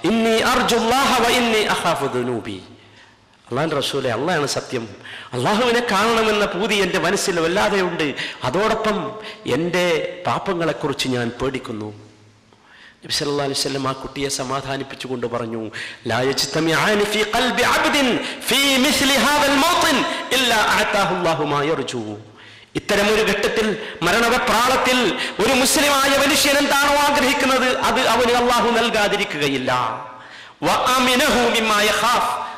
ഇന്നി അർജുല്ലാഹ വ ഇന്നി അഖാഫു ദുനൂബി. അള്ളാഹിന്റെ റസൂലെ അള്ളാഹാണ് സത്യം. അള്ളാഹുവിനെ കാണണമെന്ന പൂതി എന്റെ മനസ്സിൽ വല്ലാതെ ഉണ്ട് അതോടൊപ്പം എന്റെ പാപങ്ങളെക്കുറിച്ച് ഞാൻ പേടിക്കുന്നു. നബി സല്ലല്ലാഹു അലൈഹി വസല്ലം ആ കുട്ടിയെ സമാധാനിപ്പിച്ചുകൊണ്ട് പറഞ്ഞു ലാ യജ്തമിആനി ഫീ ഖൽബി അബ്ദിൻ ഫീ മിസ്ലി ഹാദൽ മൗത്തിൻ ഇല്ലാ അഅതാഹു അല്ലാഹു മാ യർജു. ഇത്തരം ഒരു ഘട്ടത്തിൽ മരണവെപ്രാളത്തിൽ ഒരു മുസ്ലിമായ മനുഷ്യൻ എന്താണോ ആഗ്രഹിക്കുന്നത്? അത് അവന് അള്ളാഹു നൽകാതിരിക്കുകയില്ല.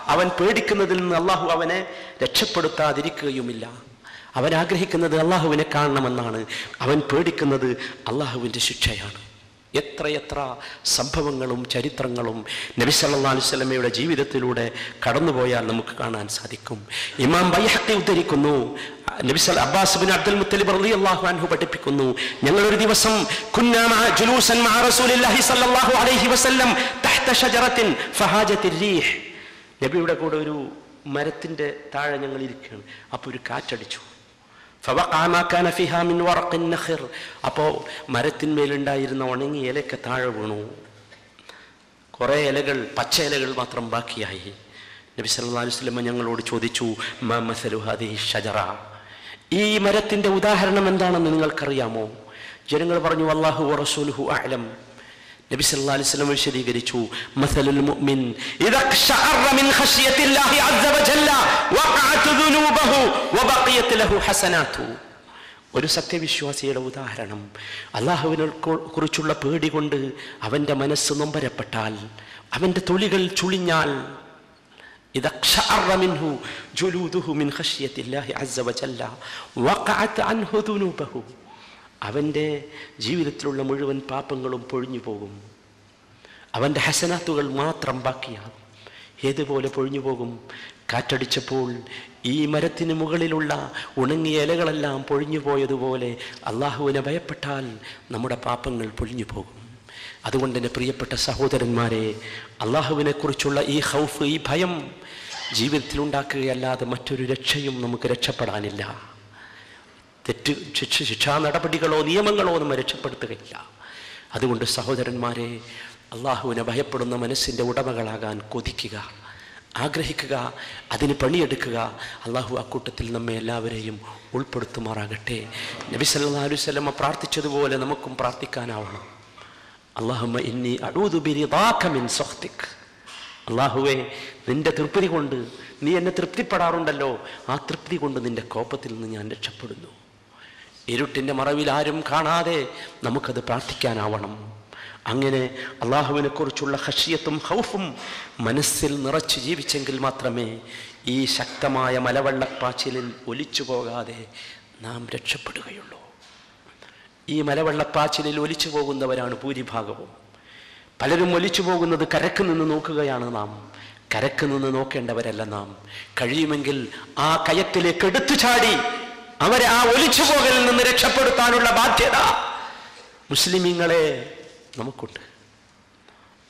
അവൻ പേടിക്കുന്നതിൽ നിന്ന് അള്ളാഹു അവനെ രക്ഷപ്പെടുത്താതിരിക്കുകയുമില്ല. അവൻ ആഗ്രഹിക്കുന്നത് അള്ളാഹുവിനെ കാണണമെന്നാണ്. അവൻ പേടിക്കുന്നത് അള്ളാഹുവിന്റെ ശിക്ഷയാണ്. എത്രയെത്ര സംഭവങ്ങളും ചരിത്രങ്ങളും നബി സല്ലല്ലാഹു അലൈഹി വസല്ലമയുടെ ജീവിതത്തിലൂടെ കടന്നുപോയാൽ നമുക്ക് കാണാൻ സാധിക്കും. ഇമാം ബൈഹത്തെ ഉദ്ധരിക്കുന്നു. നബി സല്ല അബ്ബാസ് ബിൻ അബ്ദുൽ മുത്തലിബ് റളിയല്ലാഹു അൻഹു പഠിപ്പിക്കുന്നു. ഞങ്ങൾ ഒരു ദിവസം ജുലൂസൻ മഅ റസൂലില്ലാഹി സല്ലല്ലാഹു അലൈഹി വസല്ലം തഹ്ത ഷജറത്തിൻ ഫഹാജത്തിർ റീഹ് നബിയുടെ കൂടെ ഒരു മരത്തിന്റെ താഴെ ഞങ്ങൾ ഇരിക്കുകയാണ് അപ്പോൾ ഒരു കാറ്റടിച്ചു. അപ്പോ മരത്തിന്മേലുണ്ടായിരുന്ന ഉണങ്ങിയ ഇലയൊക്കെ താഴെ വീണു. കുറേ ഇലകൾ പച്ച ഇലകൾ മാത്രം ബാക്കിയായി. നബി സല്ലാ വസ്ലമ ഞങ്ങളോട് ചോദിച്ചു ഷജറ? ഈ മരത്തിന്റെ ഉദാഹരണം എന്താണെന്ന് നിങ്ങൾക്കറിയാമോ? ജനങ്ങൾ പറഞ്ഞു അള്ളാഹു റസൂലുഹു അലം നബി സല്ലല്ലാഹു അലൈഹി വസല്ലം വിശദീകരിച്ചു മസലുൽ മുഅ്മിൻ ഇദാ ഖശഅറ മിൻ ഖശിയത്തില്ലാഹി അസ്സ വജല്ല വഖഅത് ദുനൂബഹു വബഖിയത് ലഹു ഹസനാതു ഒരു സത്യവിശ്വാസിയുടെ ഉദാഹരണം അള്ളാഹുവിനെ കുറിച്ചുള്ള പേടി കൊണ്ട് അവന്റെ മനസ്സ് നൊമ്പരപ്പെട്ടാൽ അവന്റെ തൊലികൾ ചുളിഞ്ഞാൽ ജുലൂദുഹു മിൻ ഖശിയത്തില്ലാഹി അസ്സ വജല്ല വഖഅത് അൻഹു ദുനൂബഹു. അവന്റെ ജീവിതത്തിലുള്ള മുഴുവൻ പാപങ്ങളും പൊഴിഞ്ഞു പോകും. അവന്റെ ഹസനാത്തുകൾ മാത്രം ബാക്കിയാകും ഏതുപോലെ പൊഴിഞ്ഞു പോകും? കാറ്റടിച്ചപ്പോൾ ഈ മരത്തിന് മുകളിലുള്ള ഉണങ്ങിയ ഇലകളെല്ലാം പൊഴിഞ്ഞു പോയതുപോലെ അള്ളാഹുവിനെ ഭയപ്പെട്ടാൽ നമ്മുടെ പാപങ്ങൾ പൊഴിഞ്ഞു പോകും. അതുകൊണ്ട് എന്റെ പ്രിയപ്പെട്ട സഹോദരന്മാരെ അള്ളാഹുവിനെക്കുറിച്ചുള്ള ഈ ഹൗഫ് ഈ ഭയം ജീവിതത്തിലുണ്ടാക്കുകയല്ലാതെ മറ്റൊരു രക്ഷയും നമുക്ക് രക്ഷപ്പെടാനില്ല. തെറ്റ് ശിക്ഷ ശിക്ഷാ നടപടികളോ നിയമങ്ങളോ നമ്മെ രക്ഷപ്പെടുത്തുകയില്ല. അതുകൊണ്ട് സഹോദരന്മാരെ അള്ളാഹുവിനെ ഭയപ്പെടുന്ന മനസ്സിന്റെ ഉടമകളാകാൻ കൊതിക്കുക ആഗ്രഹിക്കുക അതിന് പണിയെടുക്കുക അള്ളാഹു ആ കൂട്ടത്തിൽ നമ്മെ എല്ലാവരെയും ഉൾപ്പെടുത്തുമാറാകട്ടെ. നബി സല്ലല്ലാഹു അലൈഹി വസല്ലമ പ്രാർത്ഥിച്ചതുപോലെ നമുക്കും പ്രാർത്ഥിക്കാനാവണം. അള്ളാഹുമ്മ ഇന്നി അഴൂതു ബിരിദാക മിൻ സഖ്തിക്. അള്ളാഹുവേ നിന്റെ തൃപ്തി കൊണ്ട് നീ എന്നെ തൃപ്തിപ്പെടാറുണ്ടല്ലോ. ആ തൃപ്തി കൊണ്ട് നിന്റെ കോപത്തിൽ നിന്ന് ഞാൻ രക്ഷപ്പെടുന്നു. ഇരുട്ടിന്റെ മറവിൽ ആരും കാണാതെ നമുക്കത് പ്രാർത്ഥിക്കാനാവണം. അങ്ങനെ അള്ളാഹുവിനെ കുറിച്ചുള്ള ഹഷിയത്തും ഹൗഫും മനസ്സിൽ നിറച്ച് ജീവിച്ചെങ്കിൽ മാത്രമേ ഈ ശക്തമായ മലവെള്ളപ്പാച്ചിലിൽ ഒലിച്ചു പോകാതെ നാം രക്ഷപ്പെടുകയുള്ളൂ. ഈ മലവെള്ളപ്പാച്ചിലിൽ ഒലിച്ചു പോകുന്നവരാണ് ഭൂരിഭാഗവും. പലരും ഒലിച്ചു പോകുന്നത് കരക്ക് നിന്ന് നോക്കുകയാണ് നാം. കരക്ക് നിന്ന് നോക്കേണ്ടവരല്ല നാം. കഴിയുമെങ്കിൽ ആ കയത്തിലേക്ക് എടുത്തു ചാടി അവരെ ആ ഒലിച്ചു പോകലിൽ നിന്ന് രക്ഷപ്പെടുത്താനുള്ള ബാധ്യത മുസ്ലിമീങ്ങളെ നമുക്കുണ്ട്.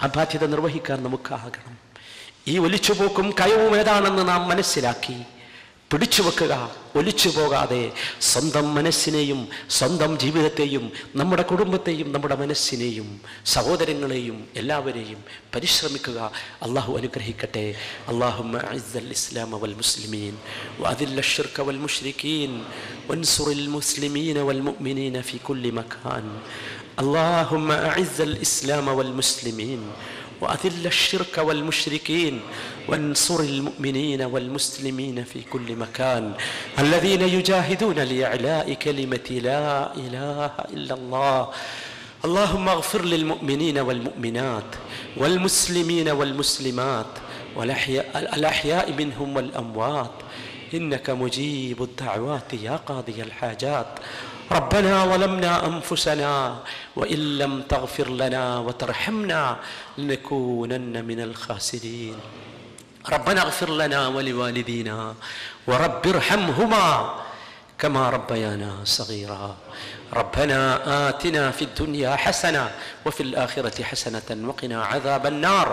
ആ ബാധ്യത നിർവഹിക്കാൻ നമുക്കാകണം. ഈ ഒലിച്ചുപോക്കും കയവും ഏതാണെന്ന് നാം മനസ്സിലാക്കി. പിടിച്ചു വെക്കുക ഒലിച്ചു പോകാതെ സ്വന്തം മനസ്സിനെയും സ്വന്തം ജീവിതത്തെയും നമ്മുടെ കുടുംബത്തെയും നമ്മുടെ മനസ്സിനെയും സഹോദരങ്ങളെയും എല്ലാവരെയും പരിശ്രമിക്കുക അള്ളാഹു അനുഗ്രഹിക്കട്ടെ അള്ളാഹു ഇസ്ലാം വൽ മുസ്ലിമീൻ وأذل الشرك والمشركين وانصر المسلمين والمؤمنين في كل مكان اللهم أعز الإسلام والمسلمين وأذل الشرك والمشركين وانصر المؤمنين والمسلمين في كل مكان الذين يجاهدون لإعلاء كلمة لا إله إلا الله. اللهم اغفر للمؤمنين والمؤمنات والمسلمين والمسلمات والأحياء الأحياء منهم والأموات. إنك مجيب الدعوات يا قاضي الحاجات. ربنا ظلمنا أنفسنا وإن لم تغفر لنا وترحمنا لنكونن من الخاسرين. ربنا اغفر لنا ولوالدينا ورب ارحمهما كما ربيانا صغيرا. ربنا آتنا في الدنيا حسنة وفي الآخرة حسنة وقنا عذاب النار.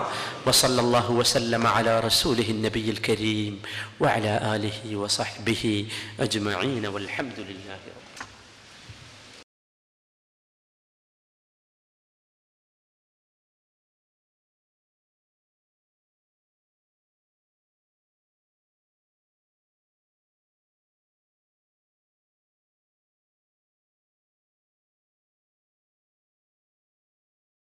وصلى الله وسلم على رسوله النبي الكريم وعلى آله وصحبه أجمعين. والحمد لله رب